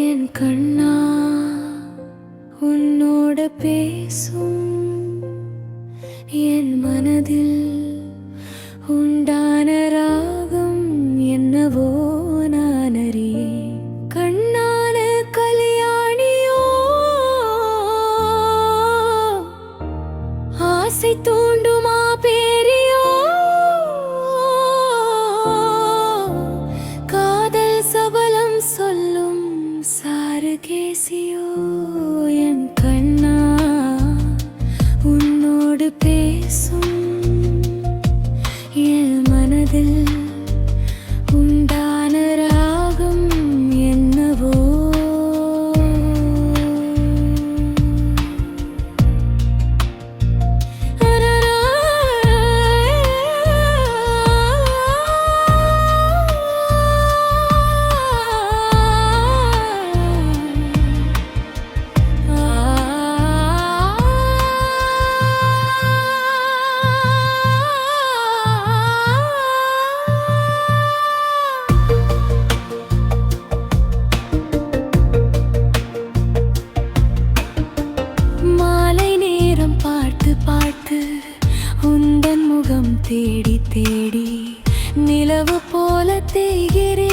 என் கண்ணா உன்னோட பேசும் என் மனதில் உண்டான ராகம் என்னவோ நான் அறியேன். கண்ணான கல்யாணியோ ஆசை தூண்டுமா Marquesio. தேடி தேடி நிலவு போல தேகிறேன்.